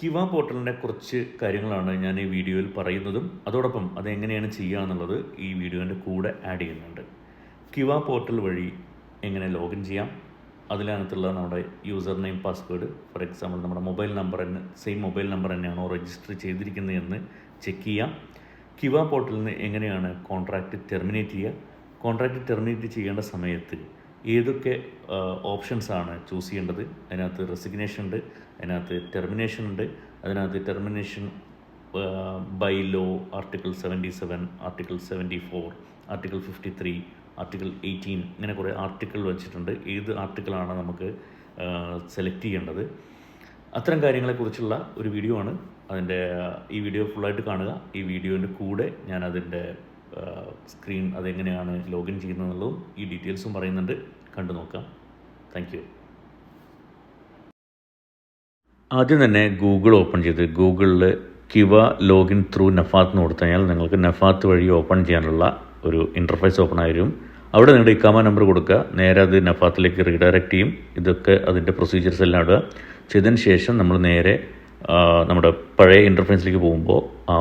കിവ പോർട്ടലിനെ കുറച്ച് കാര്യങ്ങളാണ് ഞാൻ ഈ വീഡിയോയിൽ പറയുന്നതും അതോടൊപ്പം അതെങ്ങനെയാണ് ചെയ്യുക എന്നുള്ളത് ഈ വീഡിയോന്റെ കൂടെ ആഡ് ചെയ്യുന്നുണ്ട്. കിവ പോർട്ടൽ വഴി എങ്ങനെ ലോഗിൻ ചെയ്യാം അതിനകത്തുള്ള നമ്മുടെ user name password for example നമ്മുടെ മൊബൈൽ നമ്പർ തന്നെ സെയിം മൊബൈൽ നമ്പർ തന്നെയാണോ രജിസ്റ്റർ ചെയ്തിരിക്കുന്നത് എന്ന് ചെക്ക് ചെയ്യാം. കിവ പോർട്ടലിൽ എങ്ങനെയാണ് കോൺട്രാക്റ്റ് ടെർമിനേറ്റ് ചെയ്യുക? കോൺട്രാക്റ്റ് ടെർമിനേറ്റ് ചെയ്യേണ്ട സമയത്ത് ഏതൊക്കെ ഓപ്ഷൻസ് ആണ് ചൂസ് ചെയ്യേണ്ടത്? അതിനകത്ത് റെസിഗ്നേഷൻ ഉണ്ട് അതിനകത്ത് ടെർമിനേഷൻ ഉണ്ട് അതിനകത്ത് termination by law article seventy seven article seventy four article fifty three article eighteen ഇങ്ങനെ കുറേ ആർട്ടിക്കിൾ വെച്ചിട്ടുണ്ട്. ഏത് ആർട്ടിക്കിളാണ് നമുക്ക് സെലക്ട് ചെയ്യേണ്ടത്? അത്തരം കാര്യങ്ങളെക്കുറിച്ചുള്ള ഒരു വീഡിയോ ആണ്. അതിന്റെ ഈ വീഡിയോ ഫുള്ളായിട്ട് കാണുക. ഈ വീഡിയോന്റെ കൂടെ ഞാൻ അതിന്റെ സ്ക്രീൻ അതെങ്ങനെയാണ് ലോഗിൻ ചെയ്യുന്നതെന്നുള്ളതും ഈ ഡീറ്റെയിൽസും പറയുന്നുണ്ട്. കണ്ടു നോക്കാം. താങ്ക് ആദ്യം തന്നെ ഗൂഗിൾ ഓപ്പൺ ചെയ്ത് ഗൂഗിളിൽ കിവ ലോഗിൻ ത്രൂ നഫാത്ത് എന്ന് കൊടുത്തു കഴിഞ്ഞാൽ നിങ്ങൾക്ക് നഫാത്ത് വഴി ഓപ്പൺ ചെയ്യാനുള്ള ഒരു ഇന്റർഫേസ് ഓപ്പൺ ആയിരിക്കും. അവിടെ നിങ്ങളുടെ ഇക്കാമ നമ്പർ കൊടുക്കുക. നേരെ അത് നഫാത്തിലേക്ക് റീഡയറക്റ്റ് ചെയ്യും. ഇതൊക്കെ അതിന്റെ പ്രൊസീജിയേഴ്സ് എല്ലാം ഇടുക. ചെയ്തതിന് ശേഷം നമ്മൾ നേരെ നമ്മുടെ പഴയ ഇന്റർഫേസിലേക്ക് പോകുമ്പോൾ ആ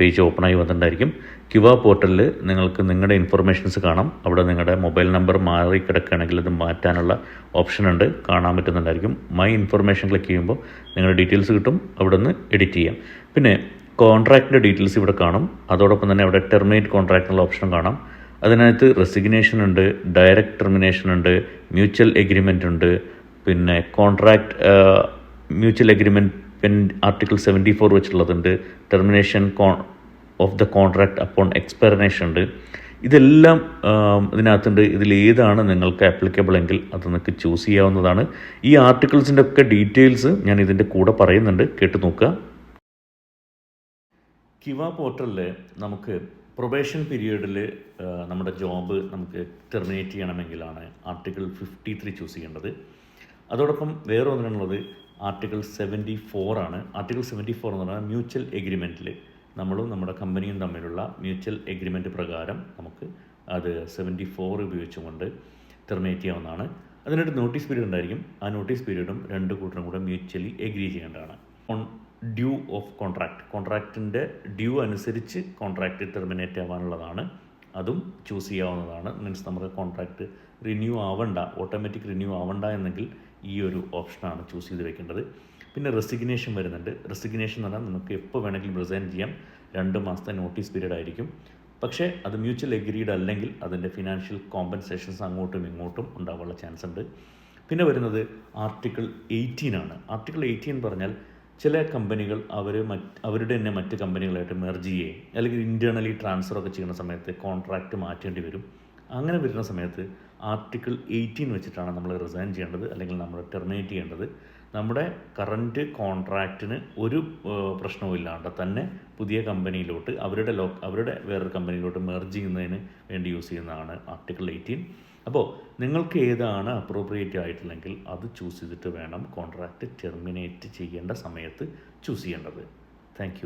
പേജ് ഓപ്പൺ ആയി വന്നിട്ടുണ്ടായിരിക്കും. കിവ പോർട്ടലിൽ നിങ്ങൾക്ക് നിങ്ങളുടെ ഇൻഫർമേഷൻസ് കാണാം. അവിടെ നിങ്ങളുടെ മൊബൈൽ നമ്പർ മാറി കിടക്കുകയാണെങ്കിൽ അത് മാറ്റാനുള്ള ഓപ്ഷൻ ഉണ്ട് കാണാൻ പറ്റുന്നുണ്ടായിരിക്കും. മൈ ഇൻഫർമേഷൻ ക്ലിക്ക് ചെയ്യുമ്പോൾ നിങ്ങളുടെ ഡീറ്റെയിൽസ് കിട്ടും. അവിടെ നിന്ന് എഡിറ്റ് ചെയ്യാം. പിന്നെ കോൺട്രാക്റ്റിന്റെ ഡീറ്റെയിൽസ് ഇവിടെ കാണും. അതോടൊപ്പം തന്നെ അവിടെ ടെർമിനേറ്റ് കോൺട്രാക്ട് എന്നുള്ള ഓപ്ഷൻ കാണാം. അതിനകത്ത് റെസിഗ്നേഷൻ ഉണ്ട് ഡയറക്റ്റ് ടെർമിനേഷൻ ഉണ്ട് മ്യൂച്വൽ എഗ്രിമെന്റ് ഉണ്ട്. പിന്നെ contract mutual agreement article seventy four വെച്ചിട്ടുള്ളതുണ്ട്. Termination con of the contract upon expiration ഉണ്ട്. ഇതെല്ലാം ഇതിനകത്തുണ്ട്. ഇതിൽ ഏതാണ് നിങ്ങൾക്ക് ആപ്ലിക്കബിൾ എങ്കിൽ അത് നിങ്ങൾക്ക് ചൂസ് ചെയ്യാവുന്നതാണ്. ഈ ആർട്ടിക്കിൾസിന്റെ ഒക്കെ ഡീറ്റെയിൽസ് ഞാൻ ഇതിന്റെ കൂടെ പറയുന്നുണ്ട്. കേട്ട് നോക്കുക. കിവ പോർട്ടലിൽ നമുക്ക് പ്രൊബേഷൻ പീരീഡിൽ നമ്മുടെ ജോബ് നമുക്ക് ടെർമിനേറ്റ് ചെയ്യണമെങ്കിലാണ് ആർട്ടിക്കിൾ ഫിഫ്റ്റി ത്രീ ചൂസ് ചെയ്യേണ്ടത്. അതോടൊപ്പം വേറെ ഒന്നിനുള്ളത് ആർട്ടിക്കിൾ സെവന്റി ഫോർ ആണ്. ആർട്ടിക്കിൾ സെവന്റി ഫോർ എന്ന് പറഞ്ഞാൽ മ്യൂച്വൽ എഗ്രിമെന്റിൽ നമ്മളും നമ്മുടെ കമ്പനിയും തമ്മിലുള്ള മ്യൂച്വൽ എഗ്രിമെന്റ് പ്രകാരം നമുക്ക് അത് സെവന്റി ഫോർ ഉപയോഗിച്ചുകൊണ്ട് ടെർമിനേറ്റ് ചെയ്യാവുന്നതാണ്. അതിനൊരു നോട്ടീസ് പീരീഡ് ഉണ്ടായിരിക്കും. ആ നോട്ടീസ് പീരീഡും രണ്ട് കൂട്ടരും കൂടെ മ്യൂച്വലി എഗ്രി ചെയ്യേണ്ടതാണ്. ഓൺ ഡ്യൂ ഓഫ് കോൺട്രാക്ട് കോൺട്രാക്റ്റിന്റെ ഡ്യൂ അനുസരിച്ച് കോൺട്രാക്റ്റ് ടെർമിനേറ്റ് ആവാനുള്ളതാണ്. അതും ചൂസ് ചെയ്യാവുന്നതാണ്. മീൻസ് നമുക്ക് കോൺട്രാക്റ്റ് റിന്യൂ ആവണ്ട ഓട്ടോമാറ്റിക് റിന്യൂ ആവണ്ട എന്നെങ്കിൽ ഈ ഒരു ഓപ്ഷനാണ് ചൂസ് ചെയ്ത് വെക്കേണ്ടത്. പിന്നെ റെസിഗ്നേഷൻ വരുന്നുണ്ട്. റെസിഗ്നേഷൻ എന്ന് പറഞ്ഞാൽ നമുക്ക് എപ്പോൾ വേണമെങ്കിലും റിസൈൻ ചെയ്യാം. രണ്ട് മാസത്തെ നോട്ടീസ് പീരീഡ് ആയിരിക്കും. പക്ഷേ അത് മ്യൂച്വൽ എഗ്രീഡ് അല്ലെങ്കിൽ അതിന്റെ ഫിനാൻഷ്യൽ കോമ്പൻസേഷൻസ് അങ്ങോട്ടും ഇങ്ങോട്ടും ഉണ്ടാവാനുള്ള ചാൻസ് ഉണ്ട്. പിന്നെ വരുന്നത് ആർട്ടിക്കിൾ എയ്റ്റീൻ ആണ്. ആർട്ടിക്കിൾ എയ്റ്റീൻ പറഞ്ഞാൽ ചില കമ്പനികൾ അവർ അവരുടെ തന്നെ മറ്റ് കമ്പനികളായിട്ട് മെർജ് ചെയ്യുകയും അല്ലെങ്കിൽ ഇന്റേർണലി ട്രാൻസ്ഫർ ഒക്കെ ചെയ്യുന്ന സമയത്ത് കോൺട്രാക്റ്റ് മാറ്റേണ്ടി വരും. അങ്ങനെ വരുന്ന സമയത്ത് ആർട്ടിക്കിൾ എയ്റ്റീൻ വെച്ചിട്ടാണ് നമ്മൾ റിസൈൻ ചെയ്യേണ്ടത് അല്ലെങ്കിൽ നമ്മൾ ടെർമിനേറ്റ് ചെയ്യേണ്ടത്. നമ്മുടെ കറന്റ് കോൺട്രാക്റ്റിന് ഒരു ഏഹ്, പ്രശ്നവും ഇല്ലാണ്ട് തന്നെ പുതിയ കമ്പനിയിലോട്ട് അവരുടെ ലോ അവരുടെ വേറൊരു കമ്പനിയിലോട്ട് മെർജ് ചെയ്യുന്നതിന് വേണ്ടി യൂസ് ചെയ്യുന്നതാണ് ആർട്ടിക്കിൾ എയ്റ്റീൻ അപ്പോൾ നിങ്ങൾക്ക് ഏതാണ് അപ്രോപ്രിയേറ്റ് ആയിട്ടില്ലെങ്കിൽ അത് ചൂസ് ചെയ്തിട്ട് വേണം കോൺട്രാക്റ്റ് ടെർമിനേറ്റ് ചെയ്യേണ്ട സമയത്ത് ചൂസ് ചെയ്യേണ്ടത്. താങ്ക്